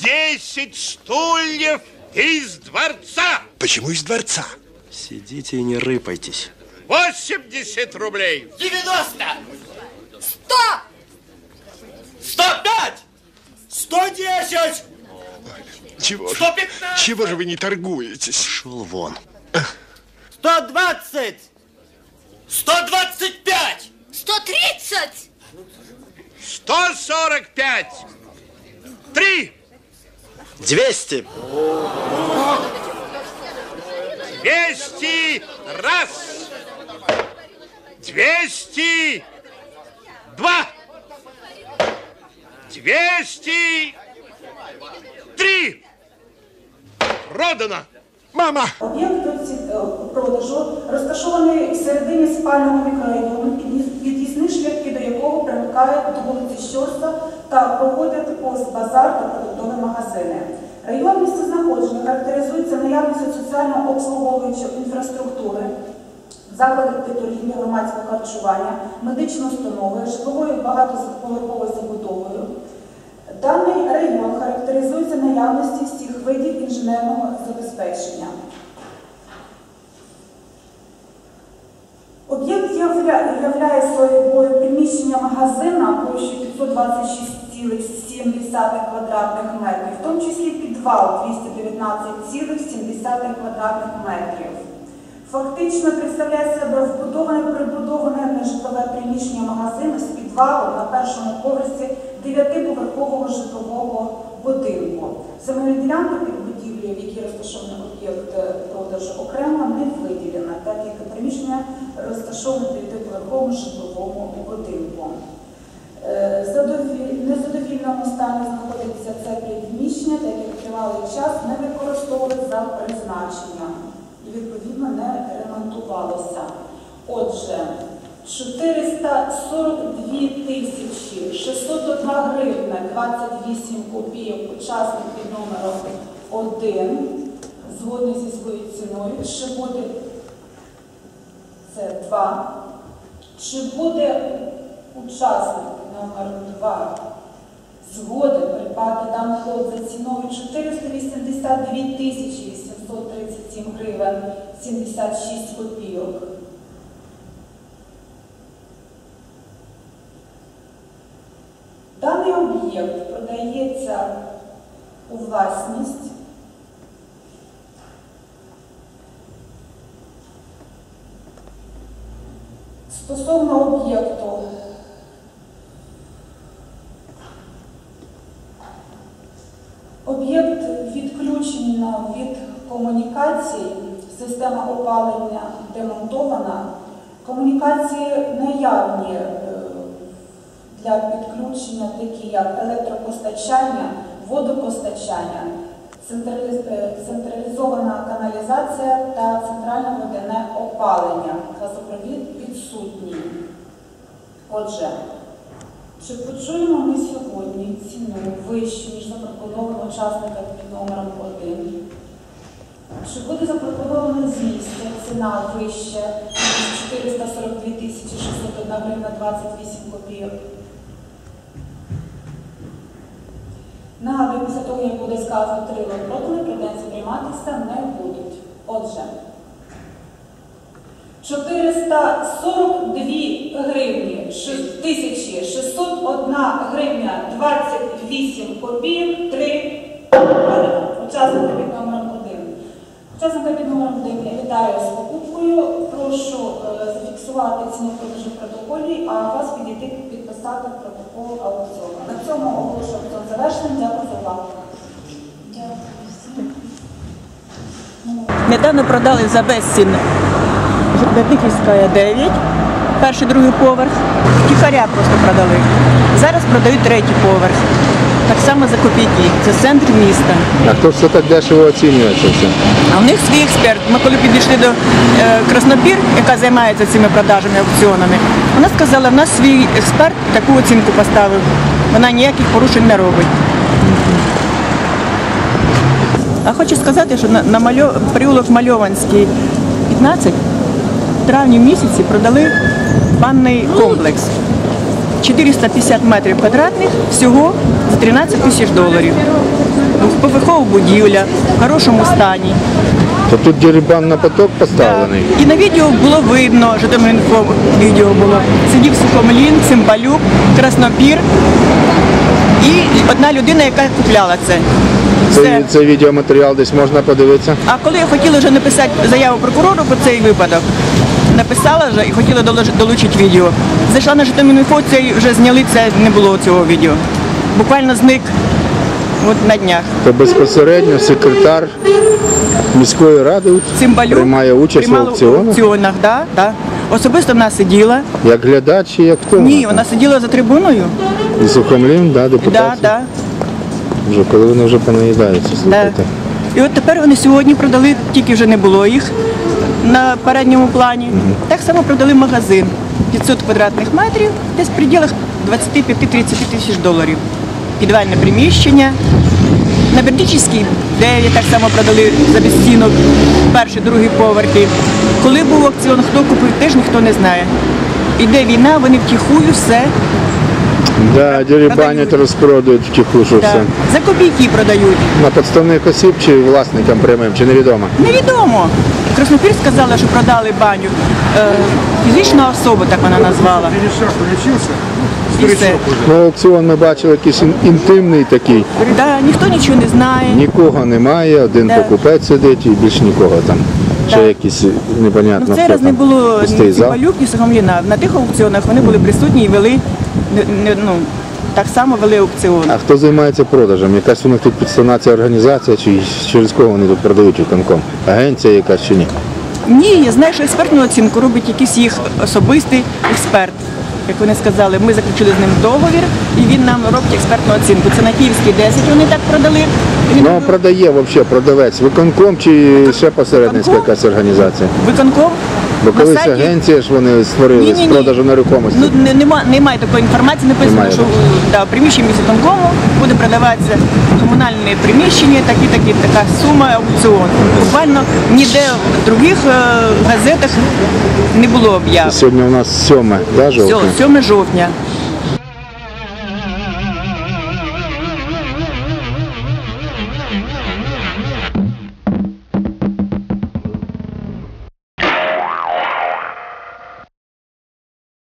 10 стульев из дворца. Почему из дворца? Сидите и не рыпайтесь. 80 рублей. 90! Сто! 105! 110! Чего же? 115! Чего же вы не торгуетесь? Шел вон. 120! 125! Сто тридцать! 145. Три. 200. 200 раз. 200 два. 200 три. Продано. Мама! Об'єкт оці- е, продажу розташований в середині спального мікрорайону, під'їз- під'їзні шляхи до якого примикають до вулиці Щорса та проводять пост базар та продуктові магазини. Район місцезнаходження характеризується наявністю соціально обслуговуючої інфраструктури, закладів для торгівлі громадського харчування, медичної установи, житловою багатоповерховою забудовою. Даний район характеризується наявністю всіх видів інженерного забезпечення. Об'єкт являє собою приміщення магазина площею 526,7 квадратних метрів, в тому числі підвал 219,7 квадратних метрів. Фактично представляє себе вбудоване прибудоване нежитлове приміщення магазину з підвалу на першому поверсі дев'ятиповерхового житлового будинку. Земельна ділянка під будівлею, в якій розташований об'єкт е, продажу, окремо не виділена, так як приміщення розташоване в дев'ятиповерховому житловому будинку. Е, В незадовільному стані знаходиться це приміщення, так як тривалий час не використовували за призначенням і відповідно не ремонтувалося. Отже, 442 тисячі 601 гривна 28 копійок учасник під номером 1 згодний зі своєю ціною. Чи буде це 2? Чи буде учасник номер 2 згоден придбати даний лот за ціною 482 тисячі 837 гривень 76 копійок? Даний об'єкт продається у власність стосовно об'єкту Об'єкт відключено від комунікацій, система опалення демонтована. Комунікації наявні е, для підключення, такі як електропостачання, водопостачання, е, централізована каналізація та центральне водяне опалення. Газопровід відсутній. Отже, чи почуємо ми сьогодні ціну вищу, ніж запропоновано учасника під номером 1? Чи буде запропоновано з ціна вища, ніж 442 тисячі 601 гривна 28 копійок? Нагадую, після того, як буде сказано три продали, претензії прийматися не будуть. Отже, 442 гривні 6601 гривня 28 копійок 3 Учасника під номером 1. Учасника під номером 1 я вітаю з покупкою. Прошу е, зафіксувати ціну продажу в протоколі, а вас підійти підписати протокол аукціону. На цьому оголошую аукціон завершеним. Дякую за увагу. Недавно продали за безцін Бердиківська 9, перший другий поверх. Тихаря просто продали. Зараз продають третій поверх. Так само за копійки. Це центр міста. А хто ж це так дешево оцінює це все? А в них свій експерт. Ми коли підійшли до е, Краснопір, яка займається цими продажами, аукціонами, вона сказала, в нас свій експерт таку оцінку поставив. Вона ніяких порушень не робить. А хочу сказати, що на, на мальо... приулок Мальованський 15 в травні місяці продали банний комплекс. 450 метрів квадратних всього за 13 тисяч доларів. Двохповерхова будівля, в хорошому стані. То тут дерибан на поток поставлений. І на відео було видно, Житомиринфо відео було. Сидів Сухомлін, Цимбалюк, Краснопір і одна людина, яка купляла це. Все. Цей відеоматеріал десь можна подивитися. А коли я хотіла вже написати заяву прокурору про цей випадок, написала вже і хотіла долучити відео. Зайшла на Житомиринфо, це вже зняли, це не було цього відео. Буквально зник от на днях. То безпосередньо секретар міської ради Цимбалюк приймає участь в аукціонах. в аукціонах, да, да. Особисто вона сиділа. Як глядач чи як хто? Ні, вона сиділа за трибуною. І Сухомлін, да, Да, депутат. да, Вже коли вони вже понаїдаються, да. І от тепер вони сьогодні продали, тільки вже не було їх на передньому плані. Так само продали магазин 500 квадратних метрів, десь в пределах 25-30 тисяч доларів. Підвальне приміщення. На Бердичівській 9 так само продали за безцінок перший, другий поверхи. Коли був аукціон, хто купив, теж ніхто не знає. Іде війна, вони втіхую все. Да, дерибанять, розпродають втіху, що Да. все. За копійки продають. На підставних осіб чи власникам прямим, чи невідомо. Невідомо. Краснопір сказала, що продали баню. Е, фізична особа, так вона назвала. І все. Ну, аукціон ми бачили якийсь ін- інтимний такий. Да, ніхто нічого не знає. Нікого немає, один Да. покупець сидить і більш нікого там. Ще Да. якісь непонятно. Ну, цей хто раз не там. було Пустий ні зал. Цимбалюк, ні Сухомліна. На тих аукціонах вони були присутні і вели не- ну, так само вели аукціон. А хто займається продажем? Якась у них тут підставна ця організація, чи через кого вони тут продають виконком? Агенція якась чи ні? Ні, я знаю, що експертну оцінку робить якийсь їх особистий експерт. Як вони сказали, ми заключили з ним договір, і він нам робить експертну оцінку. Це на Київській 10 вони так продали. Він Ну, продає взагалі продавець, виконком чи ще посередницька Виконком. якась організація? виконком. Бо колись сайті- агенція ж вони створили з ні, ні. з продажу нерухомості. Ну, не, нема, немає такої інформації, написано, Немає, що да, приміщення приміщенні буде продаватися комунальне приміщення, такі, такі, така сума аукціон. Буквально ніде в других е, газетах не було об'яв. Сьогодні у нас 7 да, жовтня? Все, 7 жовтня.